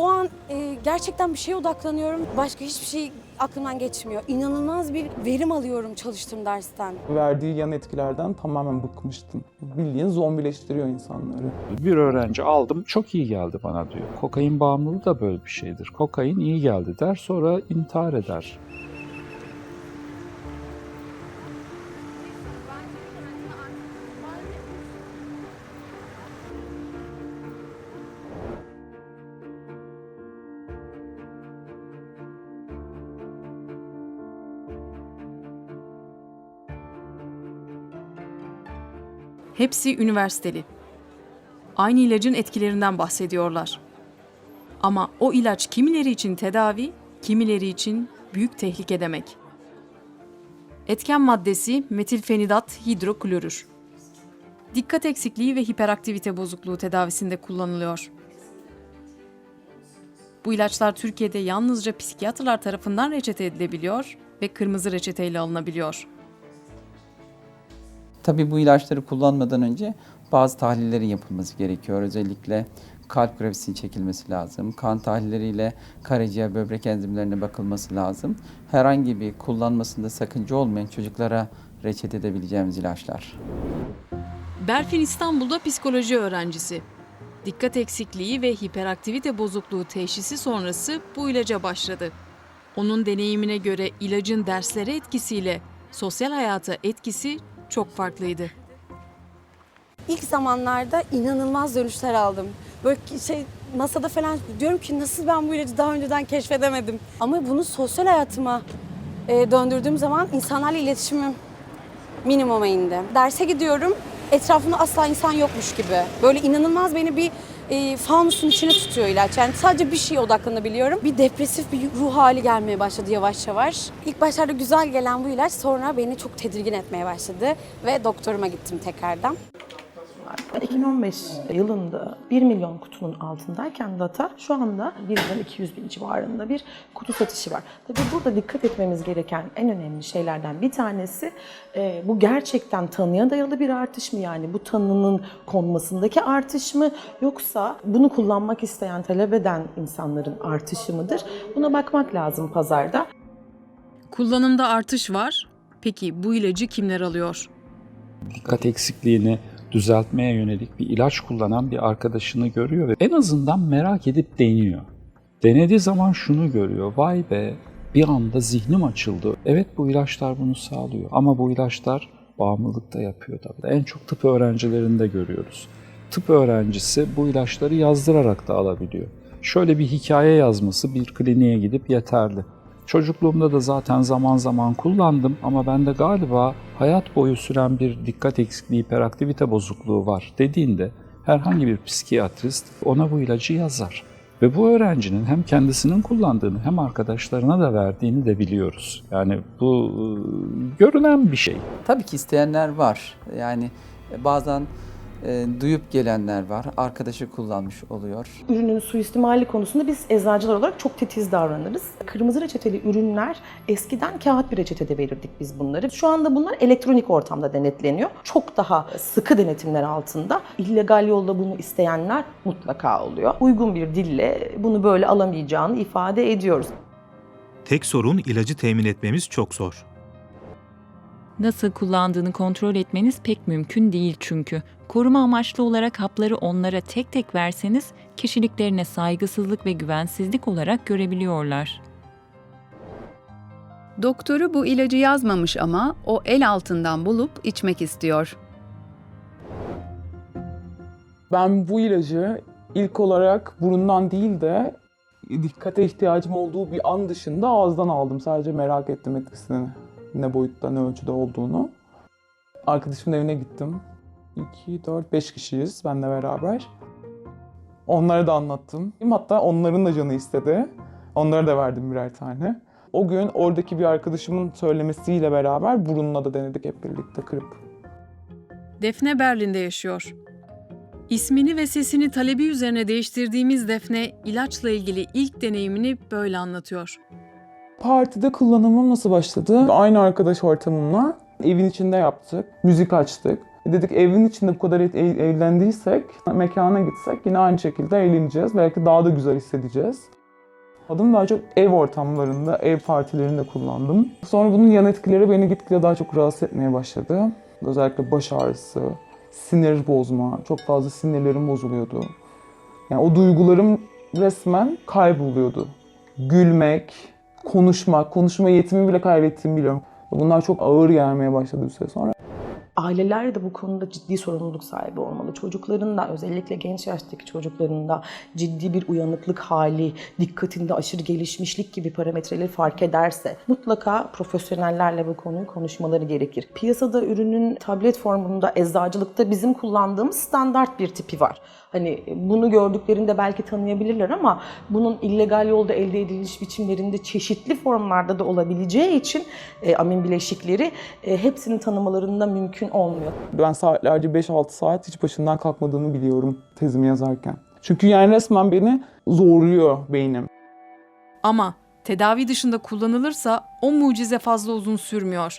O an e, gerçekten bir şeye odaklanıyorum. Başka hiçbir şey aklımdan geçmiyor. İnanılmaz bir verim alıyorum çalıştığım dersten. Verdiği yan etkilerden tamamen bıkmıştım. Bildiğin zombileştiriyor insanları. Bir öğrenci aldım çok iyi geldi bana diyor. Kokain bağımlılığı da böyle bir şeydir. Kokain iyi geldi der sonra intihar eder. Hepsi üniversiteli. Aynı ilacın etkilerinden bahsediyorlar. Ama o ilaç kimileri için tedavi, kimileri için büyük tehlike demek. Etken maddesi metilfenidat hidroklorür. Dikkat eksikliği ve hiperaktivite bozukluğu tedavisinde kullanılıyor. Bu ilaçlar Türkiye'de yalnızca psikiyatrlar tarafından reçete edilebiliyor ve kırmızı reçeteyle alınabiliyor. Tabii bu ilaçları kullanmadan önce bazı tahlillerin yapılması gerekiyor. Özellikle kalp grafisinin çekilmesi lazım. Kan tahlilleriyle karaciğer, böbrek enzimlerine bakılması lazım. Herhangi bir kullanmasında sakınca olmayan çocuklara reçete edebileceğimiz ilaçlar. Berfin İstanbul'da psikoloji öğrencisi. Dikkat eksikliği ve hiperaktivite bozukluğu teşhisi sonrası bu ilaca başladı. Onun deneyimine göre ilacın derslere etkisiyle sosyal hayata etkisi çok farklıydı. İlk zamanlarda inanılmaz dönüşler aldım. Böyle şey masada falan diyorum ki nasıl ben bu ilacı daha önceden keşfedemedim. Ama bunu sosyal hayatıma e, döndürdüğüm zaman insanlarla iletişimim minimuma indi. Derse gidiyorum etrafımda asla insan yokmuş gibi. Böyle inanılmaz beni bir e, fanusun içine tutuyor ilaç. Yani sadece bir şeye odaklanabiliyorum. Bir depresif bir ruh hali gelmeye başladı yavaş yavaş. İlk başlarda güzel gelen bu ilaç sonra beni çok tedirgin etmeye başladı. Ve doktoruma gittim tekrardan. 2015 yılında 1 milyon kutunun altındayken data şu anda 1 milyon 200 bin civarında bir kutu satışı var. Tabii burada dikkat etmemiz gereken en önemli şeylerden bir tanesi e, bu gerçekten tanıya dayalı bir artış mı? Yani bu tanının konmasındaki artış mı? Yoksa bunu kullanmak isteyen, talep eden insanların artışı mıdır? Buna bakmak lazım pazarda. Kullanımda artış var. Peki bu ilacı kimler alıyor? Dikkat eksikliğini düzeltmeye yönelik bir ilaç kullanan bir arkadaşını görüyor ve en azından merak edip deniyor. Denediği zaman şunu görüyor. Vay be bir anda zihnim açıldı. Evet bu ilaçlar bunu sağlıyor ama bu ilaçlar bağımlılık da yapıyor tabii. En çok tıp öğrencilerinde görüyoruz. Tıp öğrencisi bu ilaçları yazdırarak da alabiliyor. Şöyle bir hikaye yazması bir kliniğe gidip yeterli. Çocukluğumda da zaten zaman zaman kullandım ama bende galiba hayat boyu süren bir dikkat eksikliği, hiperaktivite bozukluğu var dediğinde herhangi bir psikiyatrist ona bu ilacı yazar. Ve bu öğrencinin hem kendisinin kullandığını hem arkadaşlarına da verdiğini de biliyoruz. Yani bu e, görünen bir şey. Tabii ki isteyenler var. Yani bazen e, duyup gelenler var. Arkadaşı kullanmış oluyor. ürünün suistimali konusunda biz eczacılar olarak çok titiz davranırız. Kırmızı reçeteli ürünler eskiden kağıt bir reçetede verirdik biz bunları. Şu anda bunlar elektronik ortamda denetleniyor. Çok daha sıkı denetimler altında. illegal yolla bunu isteyenler mutlaka oluyor. Uygun bir dille bunu böyle alamayacağını ifade ediyoruz. Tek sorun ilacı temin etmemiz çok zor. Nasıl kullandığını kontrol etmeniz pek mümkün değil çünkü. Koruma amaçlı olarak hapları onlara tek tek verseniz kişiliklerine saygısızlık ve güvensizlik olarak görebiliyorlar. Doktoru bu ilacı yazmamış ama o el altından bulup içmek istiyor. Ben bu ilacı ilk olarak burundan değil de dikkate ihtiyacım olduğu bir an dışında ağızdan aldım. Sadece merak ettim etkisini. Ne boyutta, ne ölçüde olduğunu. Arkadaşımın evine gittim. 2, 4, 5 kişiyiz benle beraber. Onlara da anlattım. Hatta onların da canı istedi. Onlara da verdim birer tane. O gün oradaki bir arkadaşımın söylemesiyle beraber burununa da denedik hep birlikte kırıp. Defne Berlin'de yaşıyor. İsmini ve sesini talebi üzerine değiştirdiğimiz Defne, ilaçla ilgili ilk deneyimini böyle anlatıyor. Partide kullanımım nasıl başladı? Aynı arkadaş ortamımla evin içinde yaptık. Müzik açtık. Dedik evin içinde bu kadar e- eğlendiysek, mekana gitsek yine aynı şekilde eğleneceğiz. Belki daha da güzel hissedeceğiz. Adım daha çok ev ortamlarında, ev partilerinde kullandım. Sonra bunun yan etkileri beni gitgide daha çok rahatsız etmeye başladı. Özellikle baş ağrısı, sinir bozma, çok fazla sinirlerim bozuluyordu. Yani o duygularım resmen kayboluyordu. Gülmek, konuşmak, konuşma yetimi bile kaybettiğimi biliyorum. Bunlar çok ağır gelmeye başladı bir süre sonra. Aileler de bu konuda ciddi sorumluluk sahibi olmalı. Çocukların da özellikle genç yaştaki çocukların da ciddi bir uyanıklık hali, dikkatinde aşırı gelişmişlik gibi parametreleri fark ederse mutlaka profesyonellerle bu konuyu konuşmaları gerekir. Piyasada ürünün tablet formunda eczacılıkta bizim kullandığımız standart bir tipi var. Hani bunu gördüklerinde belki tanıyabilirler ama bunun illegal yolda elde ediliş biçimlerinde çeşitli formlarda da olabileceği için e, amin bileşikleri e, hepsini tanımalarında mümkün olmuyor. Ben saatlerce 5-6 saat hiç başından kalkmadığımı biliyorum tezimi yazarken. Çünkü yani resmen beni zorluyor beynim. Ama tedavi dışında kullanılırsa o mucize fazla uzun sürmüyor.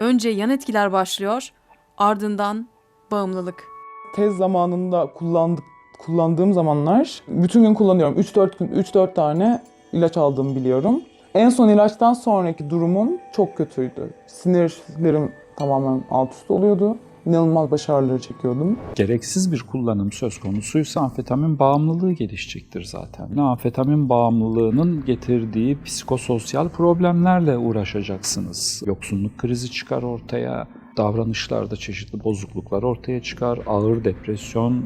Önce yan etkiler başlıyor, ardından bağımlılık. Tez zamanında kullandık, kullandığım zamanlar bütün gün kullanıyorum. 3-4 gün 3-4 tane ilaç aldığımı biliyorum. En son ilaçtan sonraki durumum çok kötüydü. Sinirlerim tamamen alt üst oluyordu. İnanılmaz baş ağrıları çekiyordum. Gereksiz bir kullanım söz konusuysa amfetamin bağımlılığı gelişecektir zaten. Amfetamin bağımlılığının getirdiği psikososyal problemlerle uğraşacaksınız. Yoksunluk krizi çıkar ortaya, davranışlarda çeşitli bozukluklar ortaya çıkar, ağır depresyon e,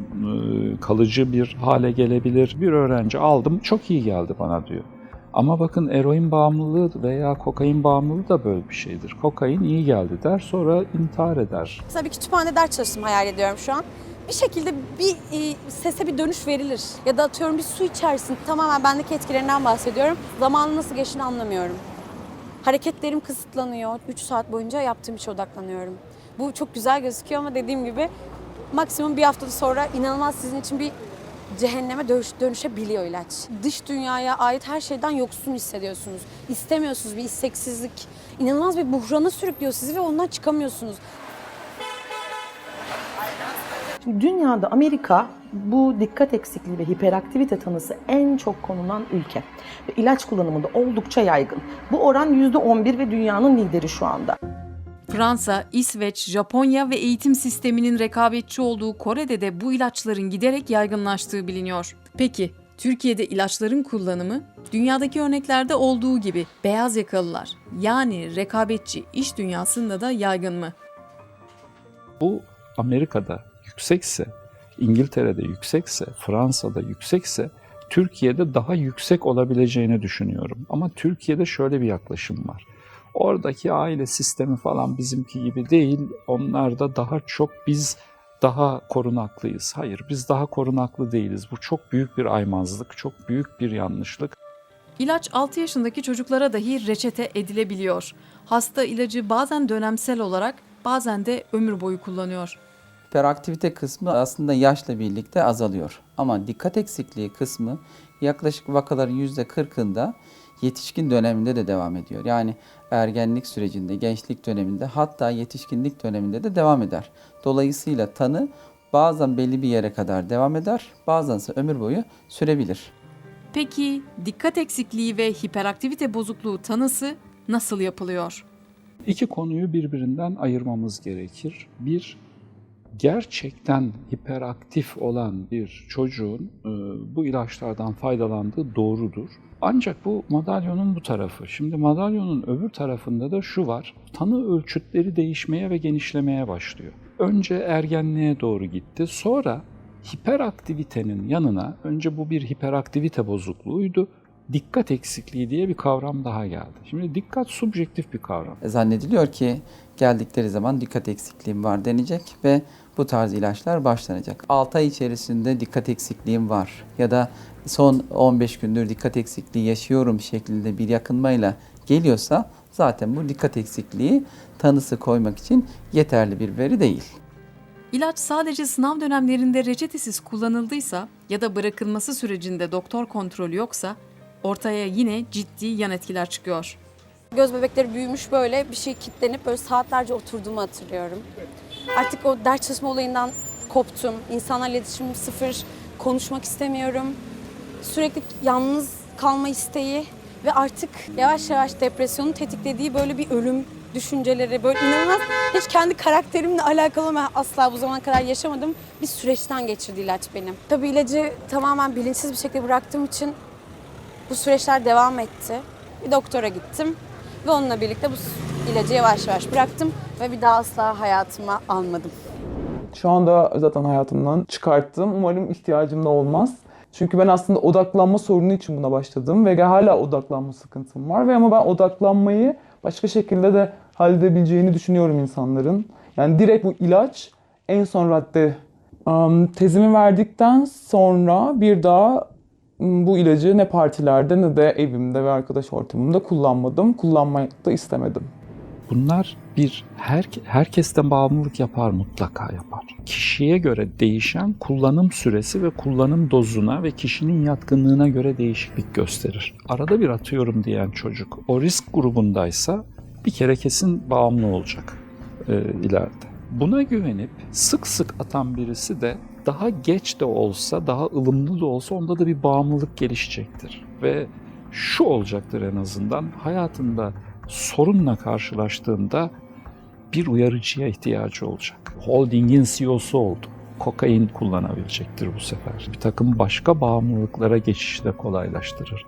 kalıcı bir hale gelebilir. Bir öğrenci aldım çok iyi geldi bana diyor. Ama bakın eroin bağımlılığı veya kokain bağımlılığı da böyle bir şeydir. Kokain iyi geldi der sonra intihar eder. Mesela bir kütüphane ders çalıştım hayal ediyorum şu an. Bir şekilde bir e, sese bir dönüş verilir. Ya da atıyorum bir su içersin. Tamamen bendeki etkilerinden bahsediyorum. Zamanın nasıl geçtiğini anlamıyorum. Hareketlerim kısıtlanıyor. 3 saat boyunca yaptığım işe odaklanıyorum. Bu çok güzel gözüküyor ama dediğim gibi maksimum bir hafta sonra inanılmaz sizin için bir cehenneme dönüş, dönüşebiliyor ilaç. Dış dünyaya ait her şeyden yoksun hissediyorsunuz. İstemiyorsunuz bir isteksizlik. İnanılmaz bir buhrana sürüklüyor sizi ve ondan çıkamıyorsunuz. Şimdi dünyada Amerika bu dikkat eksikliği ve hiperaktivite tanısı en çok konulan ülke. Ve ilaç kullanımında oldukça yaygın. Bu oran %11 ve dünyanın lideri şu anda. Fransa, İsveç, Japonya ve eğitim sisteminin rekabetçi olduğu Kore'de de bu ilaçların giderek yaygınlaştığı biliniyor. Peki, Türkiye'de ilaçların kullanımı dünyadaki örneklerde olduğu gibi beyaz yakalılar yani rekabetçi iş dünyasında da yaygın mı? Bu Amerika'da yüksekse, İngiltere'de yüksekse, Fransa'da yüksekse Türkiye'de daha yüksek olabileceğini düşünüyorum. Ama Türkiye'de şöyle bir yaklaşım var. Oradaki aile sistemi falan bizimki gibi değil. Onlar da daha çok biz daha korunaklıyız. Hayır, biz daha korunaklı değiliz. Bu çok büyük bir aymazlık, çok büyük bir yanlışlık. İlaç 6 yaşındaki çocuklara dahi reçete edilebiliyor. Hasta ilacı bazen dönemsel olarak bazen de ömür boyu kullanıyor. Hiperaktivite kısmı aslında yaşla birlikte azalıyor. Ama dikkat eksikliği kısmı yaklaşık vakaların %40'ında yetişkin döneminde de devam ediyor. Yani ergenlik sürecinde, gençlik döneminde hatta yetişkinlik döneminde de devam eder. Dolayısıyla tanı bazen belli bir yere kadar devam eder, bazense ömür boyu sürebilir. Peki dikkat eksikliği ve hiperaktivite bozukluğu tanısı nasıl yapılıyor? İki konuyu birbirinden ayırmamız gerekir. Bir, gerçekten hiperaktif olan bir çocuğun e, bu ilaçlardan faydalandığı doğrudur. Ancak bu madalyonun bu tarafı. Şimdi madalyonun öbür tarafında da şu var. Tanı ölçütleri değişmeye ve genişlemeye başlıyor. Önce ergenliğe doğru gitti. Sonra hiperaktivitenin yanına, önce bu bir hiperaktivite bozukluğuydu. Dikkat eksikliği diye bir kavram daha geldi. Şimdi dikkat subjektif bir kavram. Zannediliyor ki geldikleri zaman dikkat eksikliğim var denecek ve bu tarz ilaçlar başlanacak. 6 ay içerisinde dikkat eksikliğim var ya da son 15 gündür dikkat eksikliği yaşıyorum şeklinde bir yakınmayla geliyorsa zaten bu dikkat eksikliği tanısı koymak için yeterli bir veri değil. İlaç sadece sınav dönemlerinde reçetesiz kullanıldıysa ya da bırakılması sürecinde doktor kontrolü yoksa ortaya yine ciddi yan etkiler çıkıyor. Göz bebekleri büyümüş böyle bir şey kilitlenip böyle saatlerce oturduğumu hatırlıyorum. Artık o ders çalışma olayından koptum. İnsanlarla iletişimim sıfır. Konuşmak istemiyorum. Sürekli yalnız kalma isteği ve artık yavaş yavaş depresyonun tetiklediği böyle bir ölüm düşünceleri, böyle inanılmaz hiç kendi karakterimle alakalı ama asla bu zamana kadar yaşamadım bir süreçten geçirdi ilaç benim. Tabii ilacı tamamen bilinçsiz bir şekilde bıraktığım için bu süreçler devam etti. Bir doktora gittim ve onunla birlikte bu ilacı yavaş yavaş bıraktım ve bir daha asla hayatıma almadım. Şu anda zaten hayatımdan çıkarttım. Umarım ihtiyacım da olmaz. Çünkü ben aslında odaklanma sorunu için buna başladım ve hala odaklanma sıkıntım var ve ama ben odaklanmayı başka şekilde de halledebileceğini düşünüyorum insanların. Yani direkt bu ilaç en son radde. Tezimi verdikten sonra bir daha bu ilacı ne partilerde ne de evimde ve arkadaş ortamımda kullanmadım. Kullanmak da istemedim. Bunlar bir her, herkesten bağımlılık yapar mutlaka yapar. Kişiye göre değişen kullanım süresi ve kullanım dozuna ve kişinin yatkınlığına göre değişiklik gösterir. Arada bir atıyorum diyen çocuk o risk grubundaysa bir kere kesin bağımlı olacak e, ileride. Buna güvenip sık sık atan birisi de daha geç de olsa, daha ılımlı da olsa onda da bir bağımlılık gelişecektir. Ve şu olacaktır en azından hayatında sorunla karşılaştığında bir uyarıcıya ihtiyacı olacak. Holding'in CEO'su oldu. Kokain kullanabilecektir bu sefer. Bir takım başka bağımlılıklara geçişi de kolaylaştırır.